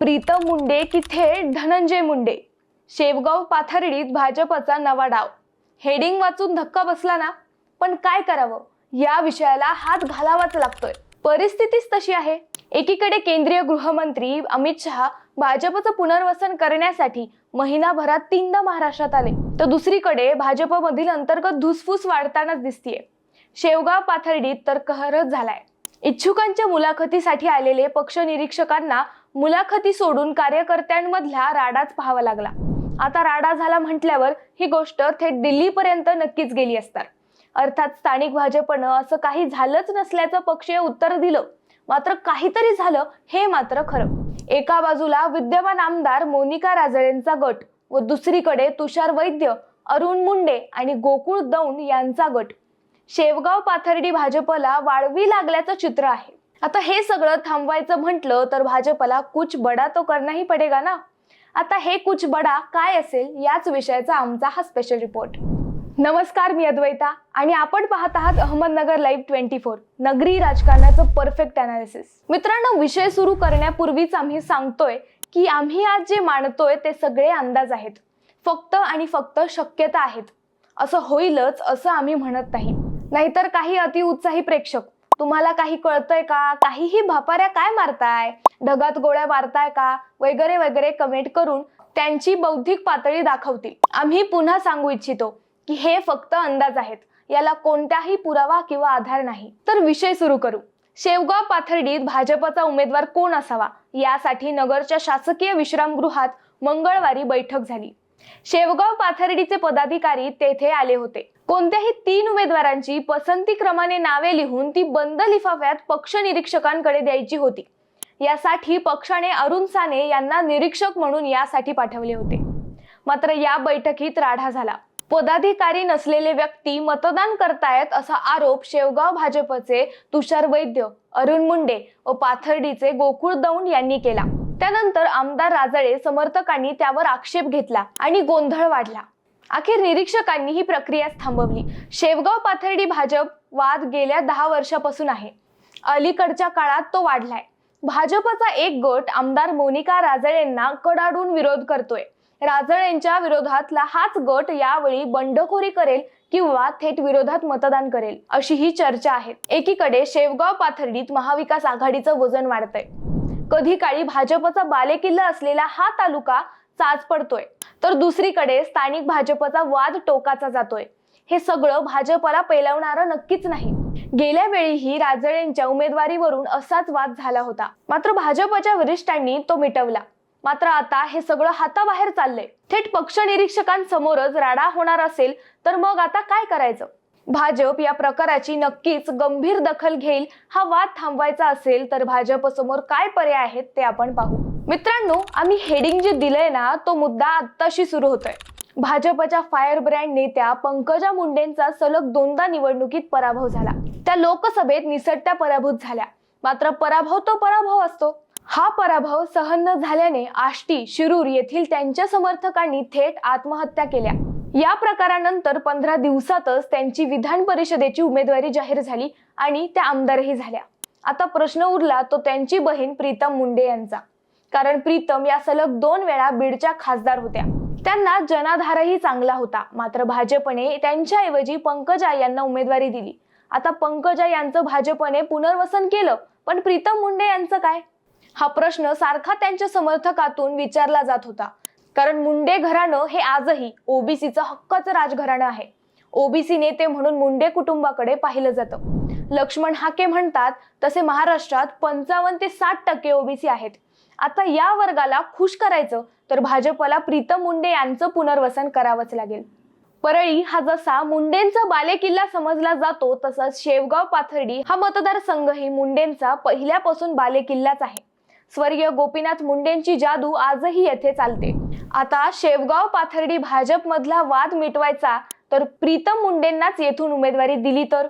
प्रीतम मुंडे की थेट धनंजय मुंडे. शेवगाव पाथर्डीत भाजपचा नवा डाव. हेडिंग वाचून धक्का बसला ना? पण काय करावं? या विषयाला हात घालावाच लागतोय. परिस्थितीच तशी आहे. एकीकडे केंद्रीय गृहमंत्री अमित शहा भाजपचं पुनर्वसन करण्यासाठी महिनाभरात तीनदा महाराष्ट्रात आले. तर दुसरीकडे भाजपमधील अंतर्गत धुसफूस वाढतानाच दिसतीये. शेवगाव पाथर्डीत तर कहरच झालाय. इच्छुकांच्या मुलाखतीसाठी आलेले पक्ष निरीक्षकांना मुलाखती सोडून कार्यकर्त्यांमधला राडाच पाहावा लागला. आता राडा झाला म्हटल्यावर ही गोष्ट थेट दिल्लीपर्यंत नक्कीच गेली असतात अर्थात स्थानिक भाजपनं असं काही झालंच नसल्याचं पक्षीय उत्तर दिलं. मात्र काहीतरी झालं हे मात्र खरं. एका बाजूला विद्यमान आमदार मोनिका राजळेंचा गट व दुसरीकडे तुषार वैद्य अरुण मुंडे आणि गोकुळ दौंड यांचा गट. शेवगाव पाथर्डी भाजपला वाळवी लागल्याचं चित्र आहे. आता हे सगळं थांबवायचं म्हटलं तर भाजपला कुछ बडा तो करणाही पडेगा ना? आता हे कुछ बडा काय असेल याच विषयाचा आमचा हा स्पेशल रिपोर्ट नमस्कार मी अद्वैता आणि आपण पाहत आहात अहमदनगर लाईव्ह ट्वेंटी फोर नगरी राजकारणाचं परफेक्ट अनालिसिस मित्रांनो विषय सुरू करण्यापूर्वीच आम्ही सांगतोय की आम्ही आज जे मानतोय ते सगळे अंदाज आहेत. फक्त आणि फक्त शक्यता आहेत. असं होईलच असं आम्ही म्हणत नाही. नाहीतर काही अतिउत्साही प्रेक्षक तुम्हाला काही कळतंय का? काहीही भापाऱ्या काय मारताय? ढगात गोळ्या मारताय का? वगैरे वगैरे कमेंट करून त्यांची बौद्धिक पातळी दाखवतील. आम्ही पुन्हा सांगू इच्छितो की हे फक्त अंदाज आहेत. याला कोणताही पुरावा किंवा आधार नाही. तर विषय सुरू करू. शेवगाव पाथर्डीत भाजपचा उमेदवार कोण असावा? यासाठी नगरच्या शासकीय विश्रामगृहात मंगळवारी बैठक झाली. शेवगाव पाथर्डीचे पदाधिकारी तेथे आले होते. कोणत्याही तीन उमेदवारांची पसंती क्रमाने नावे लिहून ती बंद लिफाफ्यात पक्ष निरीक्षकांकडे द्यायची होती. यासाठी पक्षाने अरुण साने यांना निरीक्षक म्हणून यासाठी पाठवले होते. मात्र या बैठकीत राढा झाला. पदाधिकारी नसलेले व्यक्ती मतदान करतायत असा आरोप शेवगाव भाजपचे तुषार वैद्य अरुण मुंडे व पाथर्डीचे गोकुळ दौंड यांनी केला. त्यानंतर आमदार राजळे समर्थकांनी त्यावर आक्षेप घेतला आणि गोंधळ वाढला. अखेर निरीक्षकांनी ही प्रक्रिया थांबवली. शेवगाव पाथर्डी भाजप वाद गेल्या दहा वर्षापासून आहे. अलीकडच्या काळात तो वाढलाय. भाजपचा एक गट आमदार मोनिका राजळेंना कडाडून विरोध करतोय. राजळेंच्या विरोधातला हाच गट यावेळी बंडखोरी करेल किंवा थेट विरोधात मतदान करेल अशी ही चर्चा आहे. एकीकडे शेवगाव पाथर्डीत महाविकास आघाडीचं वजन वाढतंय. कधी काळी भाजपचा बालेकिल्ला असलेला हा तालुका चाच पडतोय तर दुसरीकडे स्थानिक भाजपचा वाद टोकाचा जातोय. हे सगळं भाजपला पेलवणारं नक्कीच नाही. गेल्या वेळीही राजळेंच्या उमेदवारीवरून असाच वाद झाला होता. मात्र भाजपच्या वरिष्ठांनी तो मिटवला. मात्र आता हे सगळं हाताबाहेर चाललंय. थेट पक्ष निरीक्षकांसमोरच राडा होणार असेल तर मग आता काय करायचं? भाजप या प्रकाराची नक्कीच गंभीर दखल घेईल हा वाद थांबवायचा असेल तर भाजपसमोर काय पर्याय आहेत ते आपण पाहू. मित्रांनो आम्ही हेडिंग जे दिलंय ना तो मुद्दा आत्ताशी सुरू होतोय. भाजपच्या फायर ब्रँड नेत्या पंकजा मुंडेंचा सलग दोनदा निवडणुकीत पराभव झाला. त्या लोकसभेत निसटत्या पराभूत झाल्या. मात्र पराभव तो पराभव असतो. हा पराभव सहन न झाल्याने आष्टी शिरूर येथील त्यांच्या समर्थकांनी थेट आत्महत्या केल्या. या प्रकारानंतर पंधरा दिवसातच त्यांची विधान परिषदेची उमेदवारी जाहीर झाली आणि त्या आमदारही झाल्या. आता प्रश्न उरला तो त्यांची बहीण प्रीतम मुंडे यांचा. कारण प्रीतम या सलग दोन वेळा बीडच्या खासदार होत्या. त्यांना जनाधारही चांगला होता. मात्र भाजपने त्यांच्याऐवजी पंकजा यांना उमेदवारी दिली. आता पंकजा यांचं भाजपने पुनर्वसन केलं पण प्रीतम मुंडे यांचं काय? हा प्रश्न सारखा त्यांच्या समर्थकातून विचारला जात होता. कारण मुंडे घराणं हे आजही ओबीसीचं हक्काचं राजघराणं आहे. ओबीसी नेते म्हणून मुंडे कुटुंबाकडे पाहिलं जातं. लक्ष्मण हाके म्हणतात तसे महाराष्ट्रात पंचावन्न ते साठ टक्के ओबीसी आहेत. आता या वर्गाला खुश करायचं तर भाजपला प्रीतम मुंडे यांचं पुनर्वसन करावंच लागेल. परळी हा जसा मुंडेंचा बालेकिल्ला समजला जातो तसंच शेवगाव पाथर्डी हा मतदारसंघही मुंडेंचा पहिल्यापासून बालेकिल्लाच आहे. स्वर्गीय गोपीनाथ मुंडेंची जादू आजही येथे चालते. आता शेवगाव पाथर्डी भाजपमधला वाद मिटवायचा तर प्रीतम मुंडेंनाच येथून उमेदवारी दिली तर?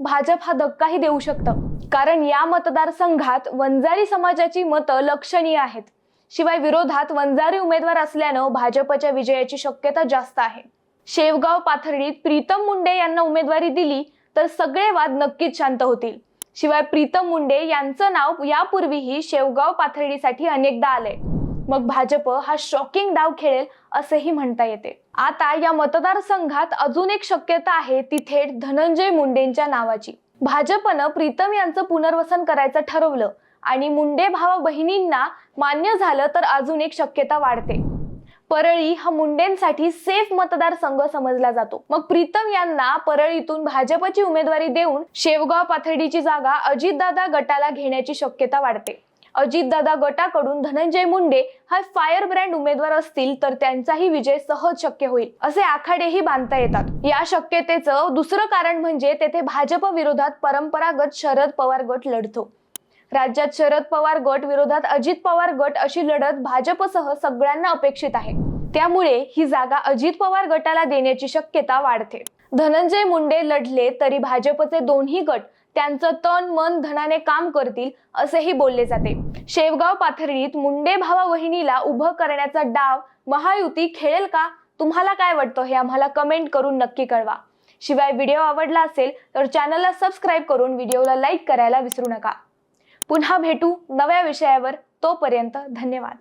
भाजप हा धक्काही देऊ शकतं. कारण या मतदारसंघात वंजारी समाजाची मतं लक्षणीय आहेत. शिवाय विरोधात वंजारी उमेदवार असल्यानं भाजपच्या विजयाची शक्यता जास्त आहे. शेवगाव पाथर्डीत प्रीतम मुंडे यांना उमेदवारी दिली तर सगळे वाद नक्कीच शांत होतील. शिवाय प्रीतम मुंडे यांचं नाव यापूर्वीही शेवगाव पाथर्डीसाठी अनेकदा आलंय. मग भाजप हा शॉकिंग डाव खेळेल असेही म्हणता येते. आता या मतदारसंघात अजून एक शक्यता आहे ती थेट धनंजय मुंडेंच्या नावाची. भाजपनं प्रीतम यांचं पुनर्वसन करायचं ठरवलं आणि मुंडे भावा बहिणींना मान्य झालं तर अजून एक शक्यता वाढते. परळी हा मुंडेंसाठी सेफ मतदारसंघ समजला जातो. मग प्रीतम यांना परळीतून भाजपची उमेदवारी देऊन शेवगाव पाथर्डीची जागा अजितदादा गटाला घेण्याची शक्यता वाढते. अजितदादा गटाकडून धनंजय मुंडे हा फायर ब्रँड उमेदवार असतील तर त्यांचाही विजय सहज शक्य होईल असे आखाडेही बांधता येतात. या शक्यतेचं दुसरं कारण म्हणजे तेथे भाजप विरोधात परंपरागत शरद पवार गट लढतो. राज्यात शरद पवार गट विरोधात अजित पवार गट अशी लढत भाजपसह सगळ्यांना अपेक्षित आहे. त्यामुळे ही जागा अजित पवार गटाला देण्याची शक्यता वाढते. धनंजय मुंडे लढले तरी भाजपचे दोन्ही गट त्यांचं तन मन धनाने काम करतील असेही बोलले जाते. शेवगाव पाथर्डीत मुंडे भावा वहिनीला उभं करण्याचा डाव महायुती खेळेल का? तुम्हाला काय वाटतं? हे आम्हाला कमेंट करून नक्की कळवा. शिवाय व्हिडिओ आवडला असेल तर चॅनलला सबस्क्राईब करून व्हिडिओला लाईक करायला विसरू नका. पुन्हा भेटू नव्या विषयावर. तोपर्यंत धन्यवाद.